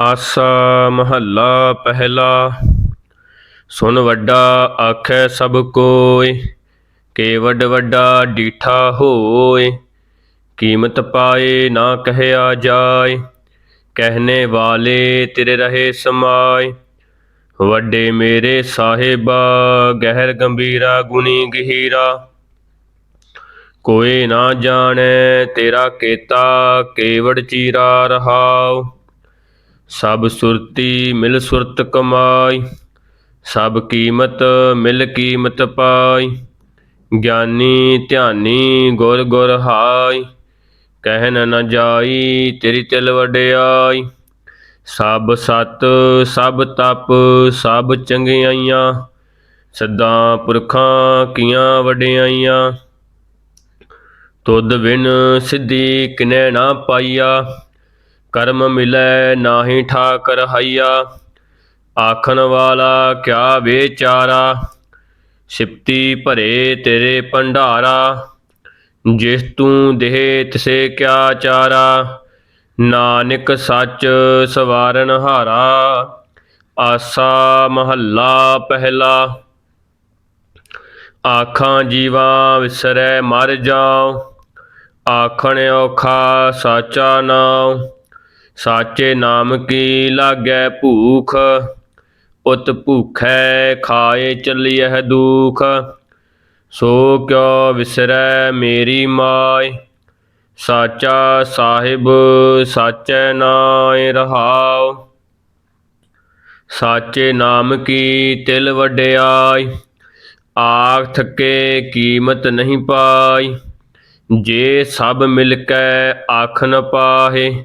ਆਸਾ ਮਹੱਲਾ ਪਹਿਲਾ ਸੁਨ ਵੱਡਾ ਆਖੈ ਸਭ ਕੋਇ ਕੇਵਡ ਵੱਡਾ ਡੀਠਾ ਹੋਏ ਕੀਮਤ ਪਾਏ ਨਾ ਕਹਿਆ ਜਾਏ ਕਹਿਨੇ ਵਾਲੇ ਤੇਰੇ ਰਹੇ ਸਮਾਏ ਵੱਡੇ ਮੇਰੇ ਸਾਹਿਬਾ, ਗਹਿਰ ਗੰਭੀਰਾ ਗੁਣੀ ਗਹੀਰਾ। ਕੋਈ ਨਾ ਜਾਣੈ ਤੇਰਾ ਕੇਤਾ, ਕੇਵੜ ਚੀਰਾ ਰਹਾਉ ਸਭ ਸੁਰਤੀ ਮਿਲ ਸੁਰਤ ਕਮਾਈ, ਸਭ ਕੀਮਤ ਮਿਲ ਕੀਮਤ ਪਾਈ। ਗਿਆਨੀ ਧਿਆਨੀ ਗੁਰ ਗੁਰ ਹਾਈ ਕਹਿਨ ਨ ਜਾਈ ਤੇਰੀ ਤਿਲ ਵਡਿਆਈ। ਸਭ ਸਤ, ਸਭ ਤਪ, ਸਭ ਚੰਗਿਆਈਆਂ, ਸਦਾ ਪੁਰਖਾਂ ਕੀਆਂ ਵਡਿਆਈਆਂ। ਤੁਧ ਬਿਨ ਸਿੱਧੀ ਕਿਨੈ ਨਾ ਪਾਈਆ। ਕਰਮ ਮਿਲੈ ਨਾਹੀ ਠਾਕਰ ਰਹਾਈਆ ਆਖਣ ਵਾਲਾ ਕਿਆ ਵਿਚਾਰਾ? ਸਿਪਤੀ ਭਰੇ ਤੇਰੇ ਭੰਡਾਰਾ, ਜਿਸ ਤੂੰ ਦੇਹ ਤਿਸੇ ਕਿਆ ਚਾਰਾ? ਨਾਨਕ ਸੱਚ ਸਵਾਰਨ ਹਾਰਾ, ਆਸਾ ਮਹੱਲਾ ਪਹਿਲਾ। ਆਖਾਂ ਜੀਵਾ ਵਿਸਰੈ ਮਰ ਜਾਉ, ਆਖਣ ਔਖਾ ਸਾਚਾ ਨਾਉ। ਸਾਚੇ ਨਾਮ ਕੀ ਲਾਗੈ ਭੂਖ? ਉਤ ਭੂਖੈ ਖਾਏ ਚੱਲੀਐ ਦੁਖ। ਸੋ ਕਿਉ ਵਿਸਰੈ ਮੇਰੀ ਮਾਇ ਸਾਚਾ ਸਾਹਿਬ ਸਾਚੈ ਨਾਇ ਰਹਾਉ। ਸਾਚੇ ਨਾਮ ਕੀ ਤਿਲ ਵਡਿਆਈ? ਆਖ ਥਕੇ ਕੀਮਤ ਨਹੀਂ ਪਾਈ। ਜੇ ਸਭ ਮਿਲ ਕੇ ਆਖ ਨ ਪਾਹੇ।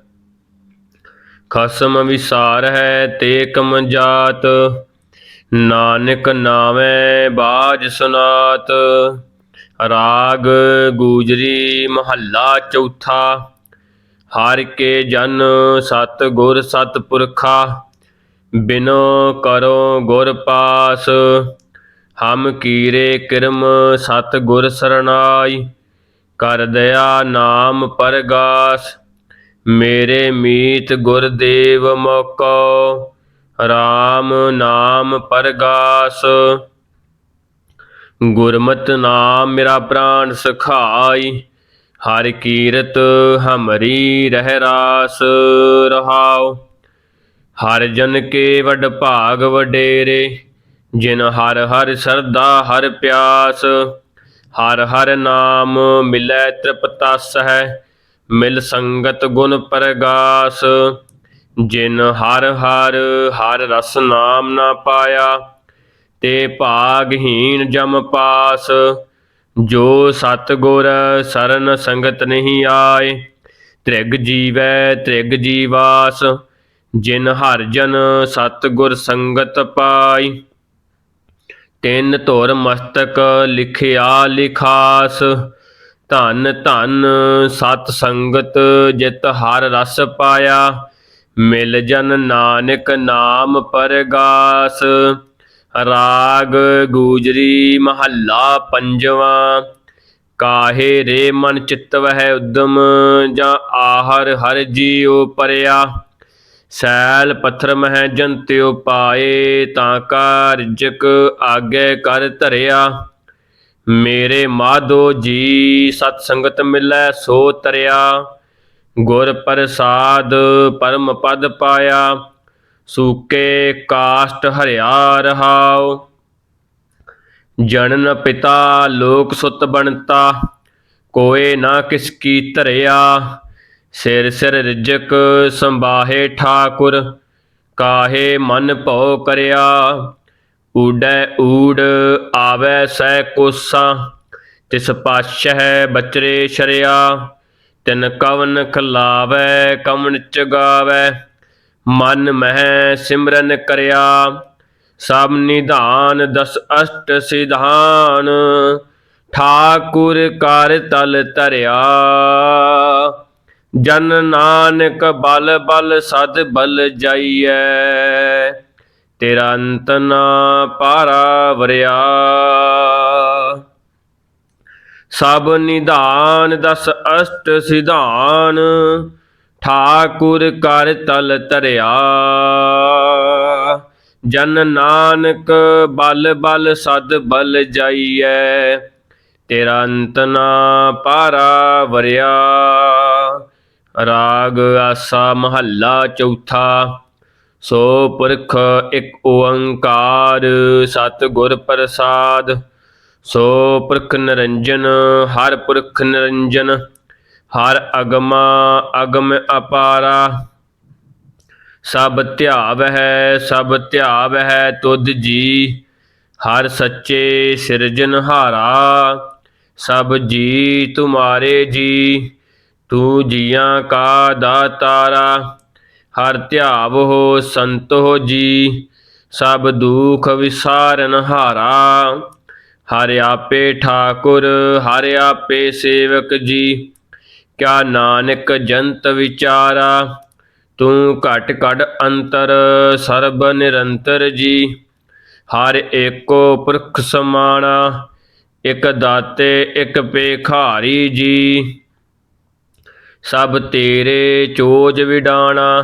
ਖਸਮ ਵਿਸਾਰ ਹੈ ਤੇ ਕਮ ਜਾਤ ਨਾਨਕ ਨਾਵੇਂ ਬਾਜ ਸੁਨਾਤ। ਰਾਗ ਗੂਜਰੀ ਮਹੱਲਾ ਚੌਥਾ, ਹਰ ਕੇ ਜਨ ਸਤ ਗੁਰ ਸਤ ਪੁਰਖਾ, ਬਿਨੋ ਕਰੋ ਗੁਰ ਪਾਸ। ਹਮ ਕੀਰੇ ਕਿਰਮ ਸਤ ਗੁਰ ਸਰਣਾਈ, ਕਰ ਦਇਆ ਨਾਮ ਪਰਗਾਸ। ਮੇਰੇ ਮੀਤ ਗੁਰਦੇਵ ਮੋਕੋ RAM ਨਾਮ ਪਰਗਾਸ। ਗੁਰਮਤਿ ਨਾਮ ਮੇਰਾ ਪ੍ਰਾਨ ਸਖਾਈ, ਹਰ ਕੀਰਤ ਹਮਰੀ ਰਹਿ ਰਾਸ ਰਹਾਉ। ਹਰ ਜਨ ਕੇ ਵਡ ਭਾਗ ਵਡੇਰੇ, ਜਿਨ ਹਰ ਹਰ ਸਰਦਾ ਹਰ ਪਿਆਸ। ਹਰ ਹਰ ਨਾਮ ਮਿਲੈ ਤ੍ਰਿਪਤਸ ਹੈ ਮਿਲ ਸੰਗਤ ਗੁਣ ਪਰਗਾਸ, ਜਿਨ ਹਰ ਹਰ ਹਰ ਰਸ ਨਾਮ ਨਾ ਪਾਇਆ, ਤੇ ਭਾਗਹੀਨ ਜਮ ਪਾਸ, ਜੋ ਸਤ ਗੁਰ ਸਰਨ ਸੰਗਤ ਨਹੀਂ ਆਏ, ਤ੍ਰਿਗ ਜੀਵੈ ਤ੍ਰਿਗ ਜੀਵਾਸ, ਜਿਨ ਹਰ ਜਨ ਸਤ ਗੁਰ ਸੰਗਤ ਪਾਈ। ਤਿੰਨ ਧੁਰ ਮਸਤਕ ਲਿਖਿਆ ਲਿਖਾਸ ਧਨ ਧਨ ਸਤ ਸੰਗਤ ਜਿਤ ਹਰ ਰਸ ਪਾਇਆ, ਮਿਲ ਜਨ ਨਾਨਕ ਨਾਮ ਪਰਗਾਸ। ਰਾਗ ਗੂਜਰੀ ਮਹੱਲਾ ਪੰਜਵਾਂ, ਕਾਹੇ ਰੇ ਮਨ ਚਿਤਵ ਹੈ ਉਦਮ, ਜਾਂ ਆਹਰ ਹਰ ਜੀਉ ਪਰਿਆ। ਸੈਲ ਪੱਥਰ ਮਹਿ ਜੰਤਿਉ ਪਾਏ, ਤਾਂ ਕਾ ਰਿਜਕ ਆਗੇ ਕਰ ਧਰਿਆ। ਮੇਰੇ ਮਾਧੋ ਜੀ, ਸਤ ਸੰਗਤ ਮਿਲੈ, ਸੋ ਤਰਿਆ। ਗੁਰ ਪ੍ਰਸਾਦ ਪਰਮ ਪਦ ਪਾਇਆ, ਸੂਕੇ ਕਾਸ਼ਟ ਹਰਿਆ ਰਹਾਉ। ਜਨਨ ਪਿਤਾ, ਲੋਕ ਸੁਤ ਬਣਤਾ, ਕੋਏ ਨਾ ਕਿਸ ਕੀ ਧਰਿਆ। ਸਿਰ ਸਿਰ ਰਿਜਕ ਸੰਬਾਹੇ ਠਾਕੁਰ, ਕਾਹੇ ਮਨ ਭਉ ਕਰਿਆ। ਊਡੈ ਊੜ ਆਵੈ ਸੈ ਕੋਸਾ, ਤਿਸ ਪਾਸ਼ਹਿ ਬਚਰੇ ਸ਼ਰਿਆ, ਤਿਨ ਕਵਨ ਖਲਾਵੈ, ਕਵਨ ਚਗਾਵੈ ਮਨ ਮਹਿ ਸਿਮਰਨ ਕਰਿਆ, ਸਭ ਨਿਧਾਨ ਦਸ ਅਸ਼ਟ ਸਿਧਾਨ, ਠਾਕੁਰ ਕਰ ਤਲ ਧਰਿਆ। ਜਨ ਨਾਨਕ ਬਲ ਬਲ ਸਦ ਬਲ ਜਾਈਐ। ਤੇਰਾ ਅੰਤ ਨਾ ਪਾਰਾ ਵਰਿਆ। ਸਭ ਨਿਧਾਨ ਦਸ ਅਸ਼ਟ ਸਿਧਾਨ, ਠਾਕੁਰ ਕਰ ਤਲ ਧਰਿਆ। ਜਨ ਨਾਨਕ ਬਲ ਬਲ ਸਦ ਬਲ ਜਾਈਐ, ਤੇਰਾ ਅੰਤ ਨਾ ਪਾਰਾ ਵਰਿਆ। ਰਾਗ ਆਸਾ ਮਹੱਲਾ ਚੌਥਾ। ਸੋ ਪੁਰਖ ਇੱਕ ਓੰਕਾਰ ਸਤ ਗੁਰ ਪ੍ਰਸਾਦ। ਸੋ ਪੁਰਖ ਨਿਰੰਜਨ, ਹਰ ਪੁਰਖ ਨਿਰੰਜਨ, ਹਰ ਅਗਮਾ ਅਗਮ ਅਪਾਰਾ। ਸਭ ਧਿਆਵ ਹੈ ਸਭ ਧਿਆਵ ਹੈ ਤੁਧ ਜੀ, ਹਰ ਸੱਚੇ ਸਿਰਜਨਹਾਰਾ ਸਭ ਜੀ ਤੁਮਾਰੇ ਜੀ, ਤੂੰ ਜੀਆਂ ਕਾ ਦਾਤਾਰਾ। ਹਰ ਧਿਆਵ ਹੋ ਸੰਤ ਹੋ ਜੀ, ਸਭ ਦੁਖ ਵਿਸਾਰਨ ਹਾਰਾ। ਹਰਿ ਆਪੇ ਠਾਕੁਰ, ਹਰਿ ਆਪੇ ਸੇਵਕ ਜੀ, ਕਿਆ ਨਾਨਕ ਜੰਤ ਵਿਚਾਰਾ। ਤੂੰ ਘਟ ਘਟ ਅੰਤਰ, ਸਰਬ ਨਿਰੰਤਰ ਜੀ। ਹਰ ਏਕੋ ਪੁਰਖ ਸਮਾਣਾ, ਇਕ ਦਾਤੇ, ਇਕ ਪੇਖਾਰੀ ਜੀ। ਸਭ ਤੇਰੇ ਚੋਜ ਵਿਡਾਣਾ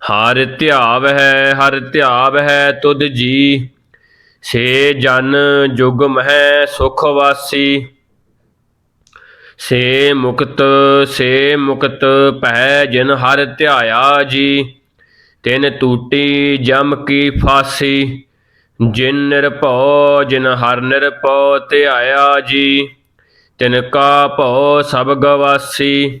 ਹਰ ਧਿਆਵ ਹੈ, ਹਰ ਧਿਆਵ ਹੈ ਤੁਧ ਜੀ। ਸੇ ਜਨ ਜੁਗ ਮਹਿ ਸੁਖ ਵਾਸੀ। ਸੇ ਮੁਕਤ ਸੇ ਮੁਕਤ ਭੈ ਜਿਨ ਹਰ ਧਿਆਇਆ ਜੀ। ਤਿਨ ਟੂਟੀ ਜਮ ਕੀ ਫਾਸੀ। ਜਿਨ ਨਿਰਭਉ, ਜਿਨ ਹਰ ਨਿਰਭਉ ਧਿਆਇਆ ਜੀ। ਤਿਨ ਕਾ ਭਉ ਸਭ ਗਵਾਸੀ।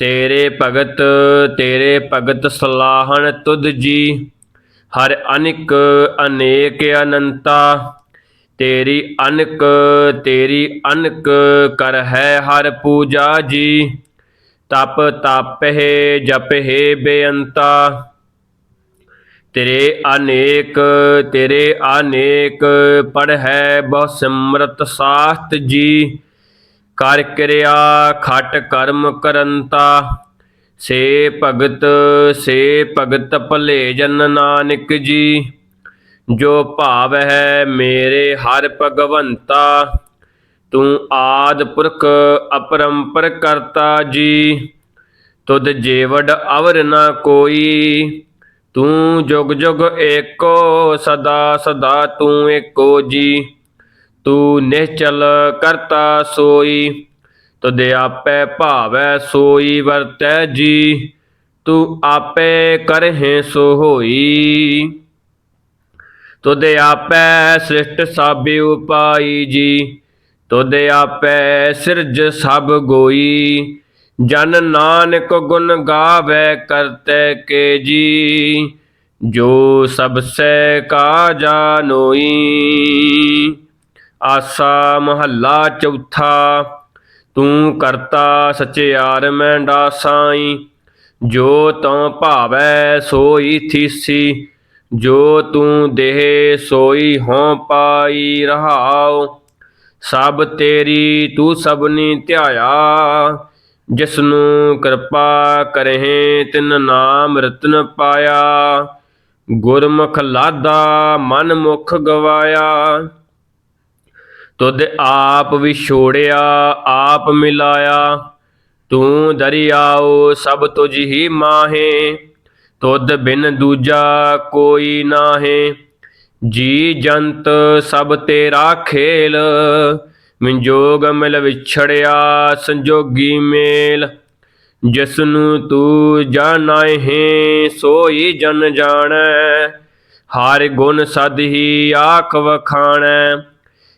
ਤੇਰੇ ਭਗਤ ਤੇਰੇ ਭਗਤ ਸਲਾਹਣ ਤੁਧ ਜੀ। ਹਰ ਅਨਿਕ ਅਨੇਕ ਅਨੰਤਾ, ਤੇਰੀ ਅਨਕ ਤੇਰੀ ਅਨਕ ਕਰ ਹੈ ਹਰ ਪੂਜਾ ਜੀ। ਤਪ ਤਪਹਿ, ਜਪਹਿ ਬੇਅੰਤਾ। ਤੇਰੇ ਅਨੇਕ ਤੇਰੇ ਅਨੇਕ ਪੜ ਹੈ ਬਹੁ ਸਿਮਰਤ ਸਾਸਤ ਜੀ। ਕਰ ਕਿਰਿਆ, ਖਟ ਕਰਮ ਕਰੰਤਾ। ਸੇ ਭਗਤ ਸੇ ਭਗਤ ਭਲੇ ਜਨ ਨਾਨਕ ਜੀ। ਜੋ ਭਾਵ ਹੈ ਮੇਰੇ ਹਰ ਭਗਵੰਤਾ, ਤੂੰ ਆਦ ਪੁਰਖ ਅਪਰੰਪਰ ਕਰਤਾ ਜੀ। ਤੁਧ ਜੀਵੜ ਅਵਰ ਨਾ ਕੋਈ, ਤੂੰ ਜੁਗ ਜੁਗ ਏਕੋ ਸਦਾ ਸਦਾ ਤੂੰ ਏਕੋ ਜੀ। ਤੂੰ ਨਿਹਚਲ ਕਰਤਾ ਸੋਈ, ਤੁਧ ਆਪੇ ਭਾਵੈ ਸੋਈ ਵਰਤੈ ਜੀ, ਤੂੰ ਆਪੇ ਕਰਹਿ ਸੋ ਹੋਈ। ਤੁਧ ਆਪੈ ਸ੍ਰਿਸ਼ਟ ਸਭ ਉਪਾਈ ਜੀ, ਤੁਧ ਆਪੈ ਸਿਰਜ ਸਭ ਗੋਈ, ਜਨ ਨਾਨਕ ਗੁਣ ਗਾਵੇ ਕਰਤੇ ਕੇ ਜੀ, ਜੋ ਸਭ ਸੇ ਕਾ ਜਾਨੋਈ ਆਸਾ ਮਹੱਲਾ ਚੌਥਾ, ਤੂੰ ਕਰਤਾ ਸਚਿਆਰ ਮੈਂ ਡਾਸਾਈ, ਜੋ ਤਉ ਭਾਵੈ ਸੋਈ ਥੀਸੀ, ਜੋ ਤੂੰ ਦੇਹ ਸੋਈ ਹੋਂ ਪਾਈ ਰਹਾਉ, ਸਭ ਤੇਰੀ ਤੂੰ ਸਭਨੀ ਧਿਆਇਆ, ਜਿਸਨੂੰ ਕਿਰਪਾ ਕਰਹਿ ਤਿਨ ਨਾਮ ਰਤਨ ਪਾਇਆ, ਗੁਰਮੁਖ ਲਾਦਾ ਮਨ ਮੁਖ ਗਵਾਇਆ। ਤੁਧ ਆਪ ਵਿਛੋੜਿਆ, ਆਪ ਮਿਲਾਇਆ। ਤੂੰ ਦਰਿਆਓ, ਸਭ ਤੁਝ ਹੀ ਮਾਹੇ। ਤੁਧ ਬਿਨ ਦੂਜਾ ਕੋਈ ਨਾਹੇ। ਜੀ ਜੰਤ, ਸਭ ਤੇਰਾ ਖੇਲ। ਮਿੰਜੋਗ ਮਿਲ ਵਿਛੜਿਆ, ਸੰਜੋਗੀ ਮੇਲ। ਜਿਸ ਨੂੰ ਤੂੰ ਜਾਣਾਏ ਹੈ ਸੋਈ ਜਨ ਜਾਣੈ। ਹਰ ਗੁਣ ਸਦ ਹੀ ਆਖ ਵਖਾਣੈ।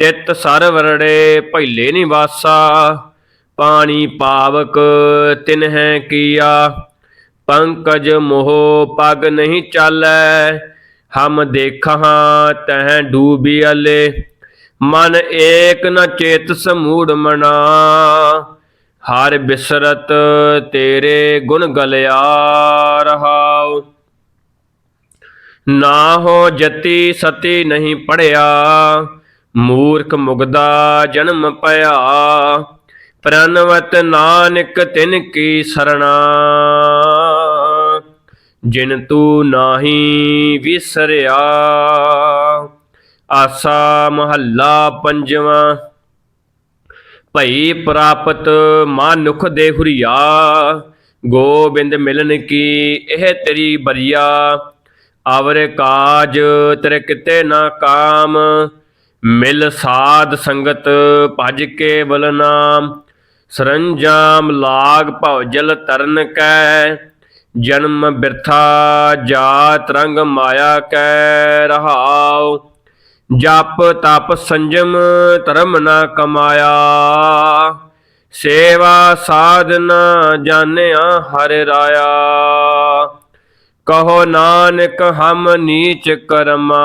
ਤਿਤ ਸਰ ਵਰੜੇ ਪਹਿਲੇ ਨਿਵਾਸਾ, ਪਾਣੀ ਪਾਵਕ ਤਿਨਹਿ ਕੀਆ। ਪੰਕਜ ਮੋਹ ਪਗ ਨਹੀਂ ਚਾਲੈ, ਹਮ ਦੇਖਾਂ ਤਹ ਡੂਬਿਆਲੇ ਮਨ ਏਕ ਨ ਚੇਤ ਸਮੂੜ ਮਨਾ, ਹਰ ਬਿਸਰਤ ਤੇਰੇ ਗੁਣ ਗਲਿਆ ਰਹਾਉ। ਨਾ ਹੋ ਜਤੀ ਸਤੀ ਨਹੀਂ ਪੜਿਆ ਮੂਰਖ ਮੁਗਦਾ ਜਨਮ ਪਿਆ। ਪ੍ਰਨਵਤ ਨਾਨਕ ਤਿਨ ਕੀ ਸਰਣਾ। ਜਿਨ ਤੂੰ ਨਾਹੀ ਵਿਸਰਿਆ। ਆਸਾ ਮਹੱਲਾ ਪੰਜਵਾਂ। ਭਈ ਪ੍ਰਾਪਤ ਮਾਨੁਖ ਦੇ ਹੁਰੀਆ। ਗੋਬਿੰਦ ਮਿਲਨ ਕੀ ਇਹ ਤੇਰੀ ਬਰੀਆ। ਅਵਰ ਕਾਜ ਤੇਰੇ ਕਿਤੇ ਨਾ ਕਾਮ। ਮਿਲ ਸਾਧ ਸੰਗਤ ਭਜ ਕੇ ਬਲ ਨਾਮ ਸਰੰਜਾਮ ਲਾਗ ਭਵਜਲ ਤਰਨ ਕੈ, ਜਨਮ ਬਿਰਥਾ ਜਾਤ ਰੰਗ ਮਾਇਆ ਕੈ ਰਹਾਉ, ਜਪ ਤਪ ਸੰਜਮ ਧਰਮ ਨਾ ਕਮਾਇਆ। ਸੇਵਾ ਸਾਧਨਾ ਜਾਣਿਆ ਹਰਿ ਰਾਇਆ। ਕਹੋ ਨਾਨਕ ਹਮ ਨੀਚ ਕਰਮਾ।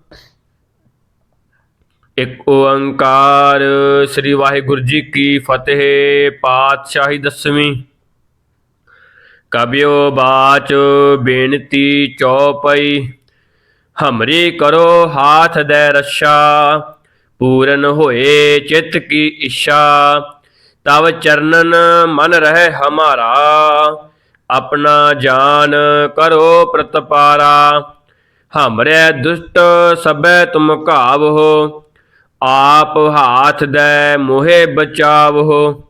ਇਕ ਓੰਕਾਰ, ਸ੍ਰੀ ਵਾਹਿਗੁਰੂ ਜੀ ਕੀ ਫਤਿਹ, ਪਾਤਸ਼ਾਹੀ ਦਸਵੀਂ। ਕਬਿਓ ਬਾਚ ਬੇਨਤੀ ਚੌਪਈ, ਹਮਰੀ ਕਰੋ ਹਾਥ ਦੇ ਰੱਛਾ, ਪੂਰਨ ਹੋਏ ਚਿਤ ਕੀ ਇੱਛਾ। ਤਵ ਚਰਨਨ ਮਨ ਰਹਿ ਹਮਾਰਾ, ਆਪਣਾ ਜਾਨ ਕਰੋ ਪ੍ਰਤਪਾਰਾ। ਹਮਰੇ ਦੁਸ਼ਟ ਸਭੈ ਤੁਮ ਘਾਵੋ ਆਪ ਹਾਥ ਦੈ ਮੋਹਿ ਬਚਾਵੋ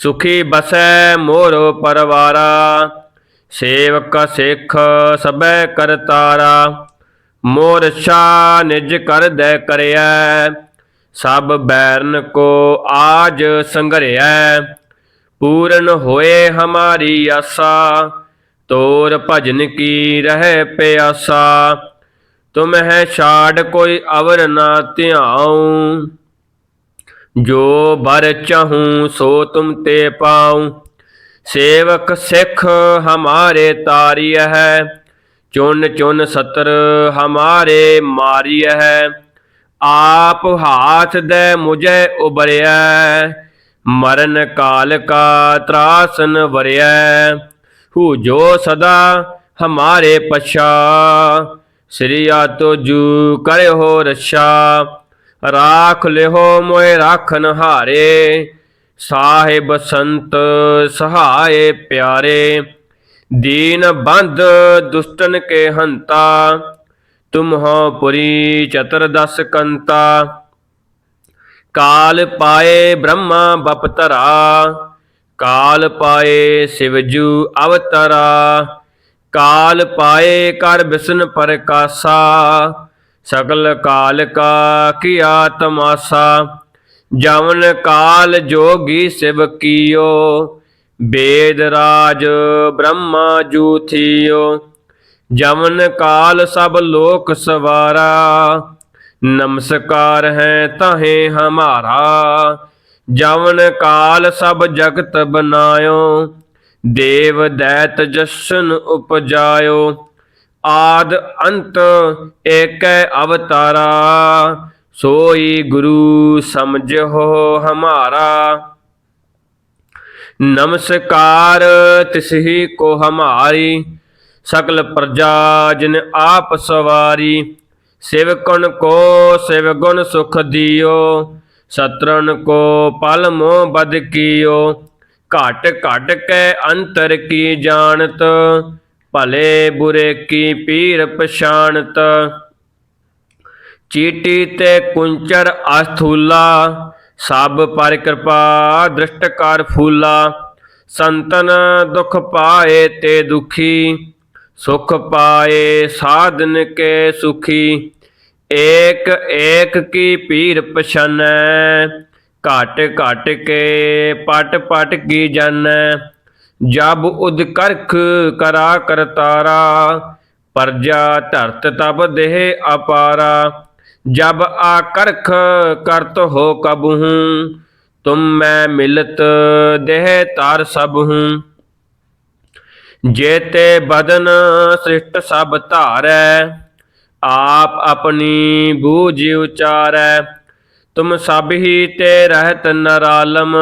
ਸੁਖੀ ਬਸੈ ਮੋਰੋ ਪਰਵਾਰਾ, ਸੇਵਕ ਸਿੱਖ ਸਬੈ ਕਰਤਾਰਾ ਮੋਰ ਸ਼ਾ ਨਿਜ ਕਰ ਦੈ ਕਰਿਆ ਸਭ ਬੈਰਨ ਕੋ ਆਜ ਸੰਘਰਿਐ, ਪੂਰਨ ਹੋਏ ਹਮਾਰੀ ਆਸਾ, ਤੋਰ ਭਜਨ ਕੀ ਰਹਿ ਪਿਆਸਾ। ਤੁਮਹਿ ਛਾੜ ਕੋਈ ਅਵਰ ਨਾ ਧਿਆਉ। ਜੋ ਬਰ ਚਾਹੂੰ ਸੋ ਤੁਮ ਤੇ ਪਾਉ। ਸੇਵਕ ਸਿੱਖ ਹਮਾਰੇ ਤਾਰੀ ਹੈ। ਚੁਨ ਚੁਨ ਸਤਰ ਹਮਾਰੇ ਮਾਰੀ ਹੈ। ਆਪ ਹਾਥ ਦੇ ਮੁਝੇ ਉਬਰਿਆ ਮਰਨ ਕਾਲ ਕਾ ਤਰਾਸਨ ਵਰਿਆ ਹੂ ਜੋ ਸਦਾ ਹਮਾਰੇ ਪਛਾ। ਸ੍ਰੀ ਆਤੋ ਜੂ ਕਰੇ ਹੋ ਰਛਾ, ਰਾਖ ਲਿਹੋ ਮੋਇ ਰਾਖਨ ਹਾਰੇ, ਸਾਹਿਬ ਸੰਤ ਸਹਾਏ ਪਿਆਰੇ, ਦੀਨ ਬੰਦ ਦੁਸ਼ਟਨ ਕੇ ਹੰਤਾ ਤੁਮ ਹੋ ਪੁਰੀ ਚਤਰ ਦਸ ਕੰਤਾ। ਕਾਲ ਪਾਏ ਬ੍ਰਹਮਾ ਬਪਤਰਾ, ਕਾਲ ਪਾਏ ਸਿਵਜੂ ਅਵਤਰਾ ਕਾਲ ਪਾਏ ਕਰ ਬਿਸ਼ਨ ਪ੍ਰਕਾਸ਼ਾ ਸਕਲ ਕਾਲ ਕਾ ਕੀਆ ਤਮਾਸਾ। ਜਵਨ ਕਾਲ ਜੋਗੀ ਸਿਵ ਕੀਓ, ਬੇਦ ਰਾਜ ਬ੍ਰਹਮਾ ਜੂਥੀਓ। ਜਵਨ ਕਾਲ ਸਭ ਲੋਕ ਸਵਾਰਾ, ਨਮਸਕਾਰ ਹੈ ਤਾਹੇ ਹਮਾਰਾ। ਜਵਨ ਕਾਲ ਸਭ ਜਗਤ ਬਨਾਇਓ ਦੇਵ ਦੈਤ ਜਸ਼ਨ ਉਪਜਾਇਓ, ਆਦ ਅੰਤ ਏਕੈ ਅਵਤਾਰਾ, ਸੋਈ ਗੁਰੂ ਸਮਝੋ ਹਮਾਰਾ। ਨਮਸਕਾਰ ਤਿਸਹੀ ਕੋ ਹਮਾਰੀ, ਸਕਲ ਪ੍ਰਜਾ ਜਿਨ ਆਪ ਸਵਾਰੀ ਸਿਵਕਣ ਕੋ ਸਿਵ ਗੁਣ ਸੁਖ ਦਿਓ ਸਤਰਨ ਕੋ ਪਲ ਮੋਹ ਬਦ ਕੀਓ। ਘਟ ਘਟ ਕੇ ਅੰਤਰ ਕੀ ਜਾਣਤ? ਭਲੇ ਬੁਰੇ ਕੀ ਪੀਰ ਪਛਾਣਤ? ਚੀਟੀ ਤੇ ਕੁੰਚਰ ਅਸਥੂਲਾ, ਸਭ ਪਰ ਕਿਰਪਾ ਦ੍ਰਿਸ਼ਟ ਕਰ ਫੂਲਾ। ਸੰਤਨ ਦੁਖ ਪਾਏ ਤੇ ਦੁਖੀ, ਸੁਖ ਪਾਏ ਸਾਧਨ ਕੇ ਸੁਖੀ। ਏਕ ਏਕ ਕੀ ਪੀਰ ਪਛਨੈ ਘਟ ਘਟ ਕੇ ਪਟ ਪਟ ਕੀ ਜਾਣੈ? ਜਬ ਉਦ ਕਰਖ ਕਰਾ ਕਰਤਾਰਾ ਪਰਜਾ ਧਰਤ ਤਬ ਦੇਹ ਅਪਾਰਾ। ਜਬ ਆਕਰਖ ਕਰਤ ਹੋ ਕਬਹੂ, ਤੁਮ ਮੈਂ ਮਿਲਤ ਦੇਹ ਤਾਰ ਸਭ ਹੂੰ ਜੇਤੇ ਬਦਨ ਸ੍ਰਿਸ਼ਟ ਸਭ ਧਾਰੈ, ਆਪ ਆਪਣੀ ਬੂਝ ਉਚਾਰੈ। ਤੁਮ ਸਭ ਹੀ ਤੇ ਰਹਿਤ ਨਰਾਲਮ,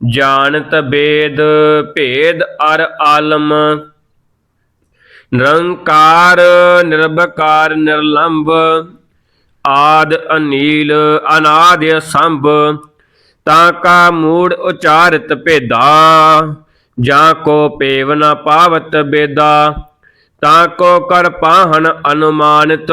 ਜਾਣਤ ਬੇਦ, ਭੇਦ ਅਰ ਆਲਮ। ਨਿਰੰਕਾਰ, ਨਿਰਭਕਾਰ, ਨਿਰਲੰਭ, ਆਦ ਅਨੀਲ, ਅਨਾਦ ਸੰਭ ਤਾਂ ਕਾ ਮੂੜ ਉਚਾਰਤ ਭੇਦਾ, ਜਾਂ ਕੋ ਪੇਵ ਨ ਪਾਵਤ ਬੇਦਾ, ਤਾਂ ਕੋ ਕਰ ਪਾਹਣ ਅਨੁਮਾਨਿਤ।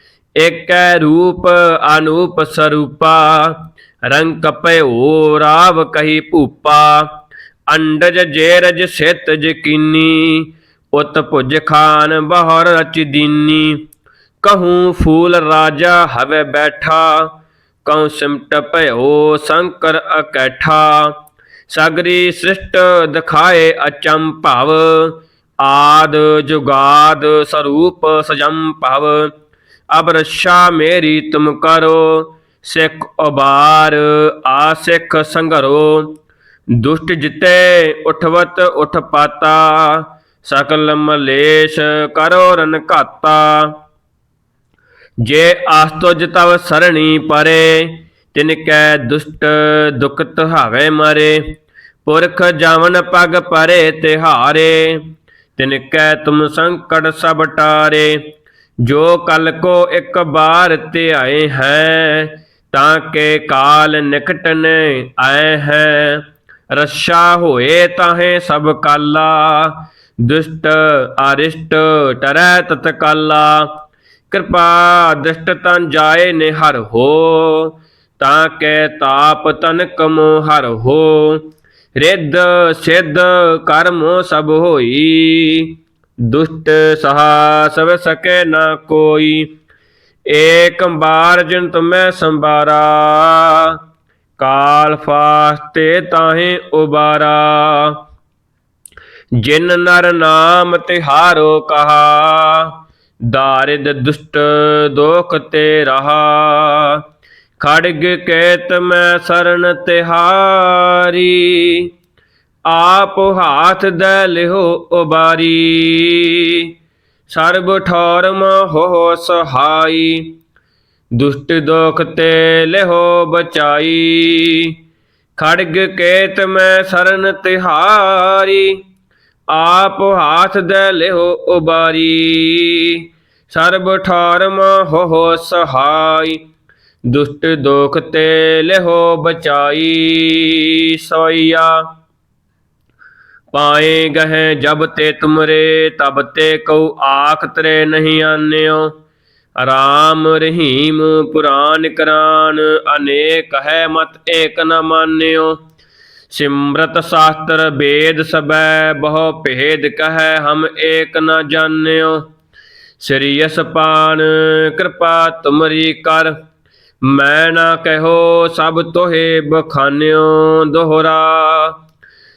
ਏਕੈ ਰੂਪ ਅਨੂਪ ਸਰੂਪਾ, ਰੰਗ ਕਪਿਓ ਰਾਵ ਕਹੀ ਭੂਪਾ, ਅੰਡਜ ਜੇਰਜ ਸਿਤ ਜਕੀਨੀ, ਉਤ ਭੁਜ ਖਾਨ ਬਹਰ ਰਚ ਦੀਨੀ। ਕਹੂੰ ਫੂਲ ਰਾਜਾ ਹਵੇ ਬੈਠਾ, ਕਉ ਸਿਮਟ ਭਇਓ ਸ਼ੰਕਰ ਅਕੈਠਾ। ਸਗਰੀ ਸ੍ਰਿਸ਼ਟ ਦਿਖਾਏ ਅਚੰਭਵ ਆਦ ਜੁਗਾਦ ਸਰੂਪ ਸਜੰ ਭਵ। ਅਬ ਰਸ਼ਾ ਮੇਰੀ ਤੁਮ ਕਰੋ, ਸਿੱਖ ਉਬਾਰ ਆ ਸਿੱਖ ਸੰਘਰੋ। ਦੁਸ਼ਟ ਜਿਤੇ ਉਠਵਤ ਉਠ ਪਾਤਾ ਸਕਲ ਮਲੇਸ਼ ਕਰੋ ਰਨ ਘਾਤਾ। ਜੇ ਆਸਤੁਜ ਤਵ ਸਰਣੀ ਪਰੇ, ਤਿਨ ਕੈ ਦੁਸ਼ਟ ਦੁਖਤ ਤਹਾਵੇ ਮਰੇ। ਪੁਰਖ ਜਵਨ ਪਗ ਪਰੇ ਤਿਹਾਰੇ, ਤਿਨ ਕੈ ਤੁਮ ਸੰਕਟ ਸਭ ਟਾਰੇ। ਜੋ ਕਲ ਕੋ ਇੱਕ ਬਾਰ ਧਿਆਏ ਹੈ, ਤਾਂ ਕੇ ਕਾਲ ਨਿਕਟਨ ਆਏ ਹੈ। ਰਸ਼ਾ ਹੋਏ ਤਾਹੇ ਸਭ ਕਾਲਾ, ਦੁਸ਼ਟ ਅਰਿਸ਼ਟ ਟਰੈ ਤਤਕਾਲਾ। ਕਿਰਪਾ ਦੁਸ਼ਟ ਤਨ ਜਾਏ ਨੇ ਹਰ ਹੋ, ਤਾਂ ਕੈ ਤਾਪ ਤਨ ਕਮੋ ਹਰ ਹੋ। ਰਿੱਧ ਸਿੱਧ ਕਰਮ ਸਭ ਹੋਈ। ਦੁਸ਼ਟ ਸਹਾ ਸਭ ਸਕੈ ਨਾ ਕੋਈ, ਏਕ ਬਾਰ ਜਿਨ ਤੁਮੈ ਸੰਬਾਰਾ ਕਾਲ ਫਾਸਤੇ ਤਾਹੇ ਉਬਾਰਾ। ਜਿਨ ਨਰ ਨਾਮ ਤਿਹਾਰੋ ਕਹਾ, ਦਾਰਿਦ ਦੁਸ਼ਟ ਦੋਖ ਤੇ ਰਹਾ। ਖੜਗ ਕੇਤ ਮੈਂ ਸਰਣ ਤਿਹਾਰੀ ਆਪ ਹਾਥ ਦੇ ਲਿਹੋ ਉਬਾਰੀ। ਸਰਬ ਠੌਰਮ ਹੋ ਸਹਾਈ। ਦੁਸ਼ਟ ਦੋਖ ਤੇ ਲਿਓ ਬਚਾਈ। ਖੜਗ ਕੇਤ ਮੈਂ ਸਰਨ ਤਿਹਾਰੀ। ਆਪ ਹਾਥ ਦੇ ਲਿਹੋ ਉਬਾਰੀ। ਸਰਬ ਠਾਰਮ ਹੋ ਸਹਾਈ। ਦੁਸ਼ਟ ਦੋਖ ਤੇ ਲਿਹੋ ਬਚਾਈ। ਸੋਇਆ ਪਾਏ ਗਹਿ ਜਬ ਤੇ ਤੁਮਰੇ, ਤਬ ਤੇ ਕਉ ਆਖ ਤਰੇ ਨਹੀਂ ਆਨਿਓ। ਰਾਮ ਰਹੀਮ ਪੁਰਾਨ ਕਰਾਨ, ਅਨੇਕ ਹੈ ਮਤ ਏਕ ਨ ਮਾਨਿਓ। ਸਿਮਰਤ ਸ਼ਾਸਤਰ ਵੇਦ ਸਬੈ, ਬਹੁ ਭੇਦ ਕਹੈ ਹਮ ਏਕ ਨ ਜਾਣਿਓ। ਸ੍ਰੀ ਅਸਪਾਨ, ਕਿਰਪਾ ਤੁਮਰੀ ਕਰ, ਮੈਂ ਨਾ ਕਹੋ ਸਭ ਤੋਹੇ ਬਖਾਨਿਓ ਦੋਹਰਾ।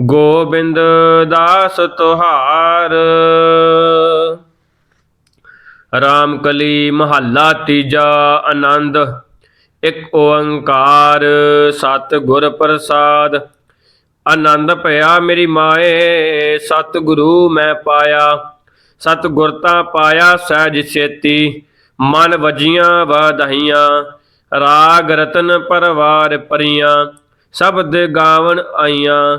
ਗੋਬਿੰਦ ਦਾਸ ਤੁਹਾਰ। ਰਾਮਕਲੀ ਮਹੱਲਾ ਤੀਜਾ ਆਨੰਦ। ਇੱਕ ਓੰਕਾਰ ਸਤ ਗੁਰ ਪ੍ਰਸਾਦ। ਆਨੰਦ ਭਇਆ ਮੇਰੀ ਮਾਏ ਸਤ ਗੁਰੂ ਮੈਂ ਪਾਇਆ। ਸਤ ਗੁਰ ਤਾਂ ਪਾਇਆ ਸਹਿਜ ਛੇਤੀ, ਮਨ ਵਜੀਆਂ ਵਧਾਈਆਂ। ਰਾਗ ਰਤਨ ਪਰਵਾਰ ਪਰੀਆਂ, ਸ਼ਬਦ ਗਾਵਣ ਆਈਆਂ।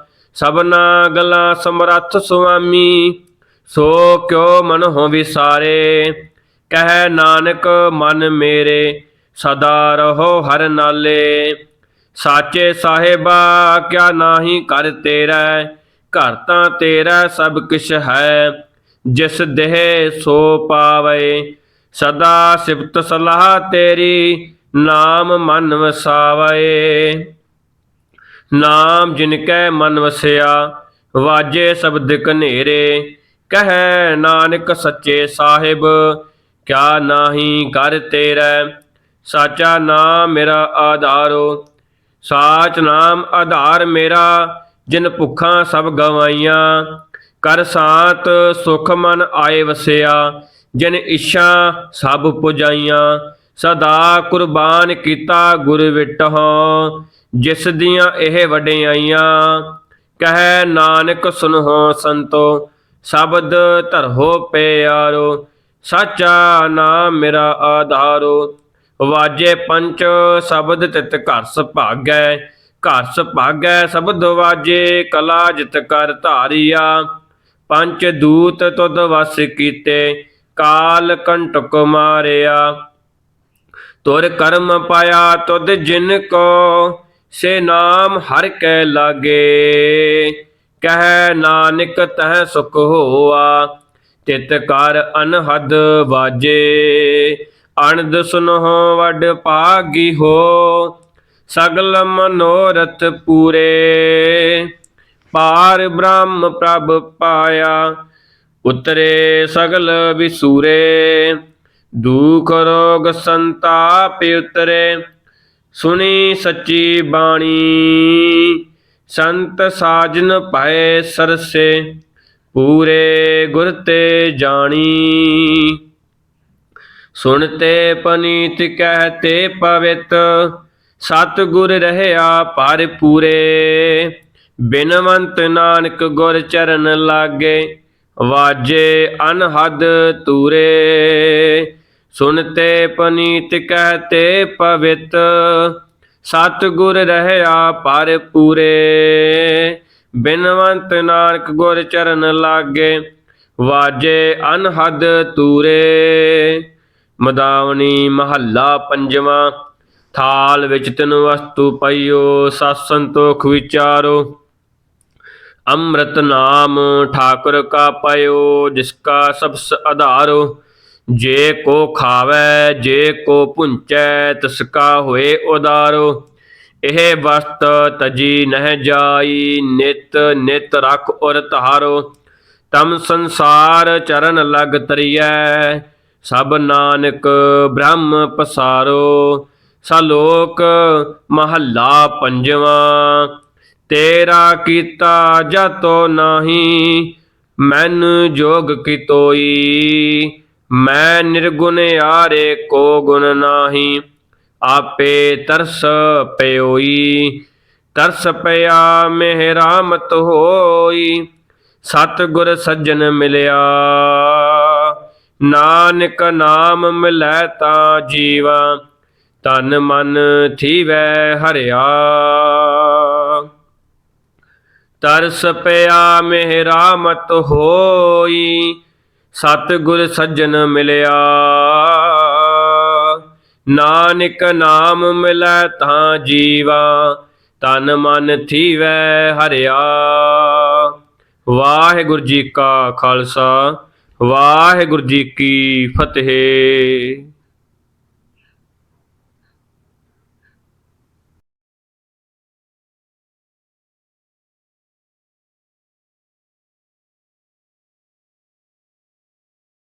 ਸਭਨਾ ਗਲਾਂ ਸਮਰੱਥ ਸੁਆਮੀ, ਸੋ ਕਿਉ ਮਨ ਹੋ ਵਿਸਾਰੇ? ਕਹਿ ਨਾਨਕ, ਮਨ ਮੇਰੇ, ਸਦਾ ਰਹੋ ਹਰ ਨਾਲੇ। ਸਾਚੇ ਸਾਹਿਬਾ, ਕਿਆ ਨਾਹੀ ਕਰ ਤੇਰਾ? ਘਰ ਤਾਂ ਤੇਰਾ ਸਭ ਕਿਛ ਹੈ, ਜਿਸ ਦੇਹ ਸੋ ਪਾਵੇ। ਸਦਾ ਸਿਫਤ ਸਲਾਹ ਤੇਰੀ, ਨਾਮ ਮਨ ਵਸਾਵੇ। ਨਾਮ ਜਿਨ ਕੈ ਮਨ ਵਸਿਆ, ਵਾਜੇ ਸ਼ਬਦ ਕਨੇਰੇ ਕਹੈ ਨਾਨਕ ਸੱਚੇ ਸਾਹਿਬ, ਕਿਆ ਨਾਹੀ ਕਰ ਤੇਰਾ, ਸਾਚਾ ਨਾਮ ਮੇਰਾ ਆਧਾਰੋ, ਸਾਚ ਨਾਮ ਆਧਾਰ ਮੇਰਾ, ਜਿਨ ਭੁੱਖਾਂ ਸਭ ਗਵਾਈਆਂ, ਕਰ ਸਾਤ ਸੁਖ ਮਨ ਆਏ ਵਸਿਆ, ਜਿਨ ਇੱਛਾ ਸਭ ਪੁਜਾਈਆਂ, ਸਦਾ ਕੁਰਬਾਨ ਕੀਤਾ ਗੁਰ ਵਿਟਹੁ ਜਿਸ ਦੀਆਂ ਇਹ ਵਡਿਆਈਆਂ, ਕਹੈ ਨਾਨਕ ਸੁਨਹੁ ਸੰਤੋ, ਸ਼ਬਦ ਧਰੋ ਪਿਆਰੋ, ਸਾਚਾ ਨਾਮ ਮੇਰਾ ਆਧਾਰੋ। ਵਾਜੇ ਪੰਚ ਸ਼ਬਦ ਤਿਤ ਘਰ ਸੁਭਾਗੈ ਘਰ ਸੁਭਾਗੈ ਸ਼ਬਦ ਵਾਜੇ, ਕਲਾ ਜਿਤ ਕਰ ਧਾਰਿਆ। ਪੰਚ ਦੂਤ ਤੁਧ ਵਸ ਕੀਤੇ, ਕਾਲ ਕੰਟਕ ਮਾਰਿਆ। ਤੁਰ ਕਰਮ ਪਾਇਆ ਤੁਧ ਜਿਨ ਕੋ ਸੇ ਨਾਮ ਹਰ ਕੈ ਲਾਗੇ, ਕਹਿ ਨਾਨਕ ਤਹ ਸੁਖ ਹੋਆ, ਤਿਤ ਕਰ ਅਨਹਦ ਵਾਜੇ। ਅਣਦ ਸੁਨਹੁ ਵਡ ਪਾਗੀ ਹੋ, ਸਗਲ ਮਨੋਰਥ ਪੂਰੇ। ਪਾਰ ਬ੍ਰਹਮ ਪ੍ਰਭ ਪਾਇਆ, ਉਤਰੇ ਸਗਲ ਵਿਸੂਰੇ। ਦੁਖ ਰੋਗ ਸੰਤਾਪ ਉਤਰੇ ਸੁਣੀ ਸੱਚੀ ਬਾਣੀ। ਸੰਤ ਸਾਜਨ ਪਾਏ ਸਰਸੇ, ਪੂਰੇ ਗੁਰ ਤੇ ਜਾਣੀ। ਸੁਣਤੇ ਪਨੀਤ ਕਹਤੇ ਪਵਿੱਤ ਸਤ ਗੁਰ ਰਹਿਆ ਪਰ ਪੂਰੇ। ਬਿਨਵੰਤ ਨਾਨਕ ਗੁਰ ਚਰਨ ਲਾਗੇ, ਵਾਜੇ ਅਨਹਦ ਤੂਰੇ ਸੁਨਤੇ ਪਨੀਤ ਕਹਤੇ ਪਵਿੱਤ ਸਤ ਗੁਰ ਰਹਿਆ ਪਰ ਪੂਰੇ। ਬਿਨਵੰਤ ਨਾਨਕ ਗੁਰ ਚਰਨ ਲਾਗੇ, ਵਾਜੇ ਅਨਹਦ ਤੂਰੇ। ਮਦਾਵਣੀ ਮਹੱਲਾ ਪੰਜਵਾਂ, ਥਾਲ ਵਿੱਚ ਤਿਨ ਵਸਤੂ ਪਈਓ, ਸਤ ਸੰਤੋਖ ਵਿਚਾਰੋ। ਅੰਮ੍ਰਿਤ ਨਾਮ ਠਾਕੁਰ ਕਾ ਪਇਓ, ਜਿਸ ਕਾ ਸਬਸ ਆਧਾਰੋ। ਜੇ ਕੋ ਖਾਵੇ, ਜੇ ਕੋ ਪੁੰਚੈ ਤਿਸ ਹੋਏ ਉਦਾਰੋ। ਇਹ ਵਸਤ ਤਜੀ ਨਹਿ ਜਾਈ, ਨਿਤ ਨਿਤ ਰਖ ਉਰ ਧਾਰੋ। ਤਮ ਸੰਸਾਰ ਚਰਨ ਲਗ ਤਰੀਐ, ਸਭ ਨਾਨਕ ਬ੍ਰਹਮ ਪਸਾਰੋ। ਸਲੋਕ ਮਹੱਲਾ ਪੰਜਵਾਂ, ਤੇਰਾ ਕੀਤਾ ਜਤੋ ਨਾਹੀ, ਮੈਨ ਜੋਗ ਕੀ ਤੋਈ। ਮੈਂ ਨਿਰਗੁਣ ਆਰੇ ਕੋ ਗੁਣ ਨਾਹੀ, ਆਪੇ ਤਰਸ ਪਿਓਈ। ਤਰਸ ਪਿਆ ਮਿਹ ਰਾਮਤ ਹੋਈ ਸਤ ਗੁਰ ਸੱਜਣ ਮਿਲਿਆ। ਨਾਨਕ ਨਾਮ ਮਿਲੈ ਤਾਂ ਜੀਵਾ ਤਨ ਮਨ ਥੀਵੈ ਹਰਿਆ। ਤਰਸ ਪਿਆ ਮਿਹ ਰਾਮਤ ਹੋਈ ਸਤਿਗੁਰ ਸੱਜਣ ਮਿਲਿਆ। ਨਾਨਕ ਨਾਮ ਮਿਲੈ ਤਾਂ ਜੀਵਾ, ਤਨ ਮਨ ਥੀਵੈ ਹਰਿਆ। ਵਾਹਿਗੁਰੂ ਜੀ ਕਾ ਖਾਲਸਾ, ਵਾਹਿਗੁਰੂ ਜੀ ਕੀ ਫਤਿਹ।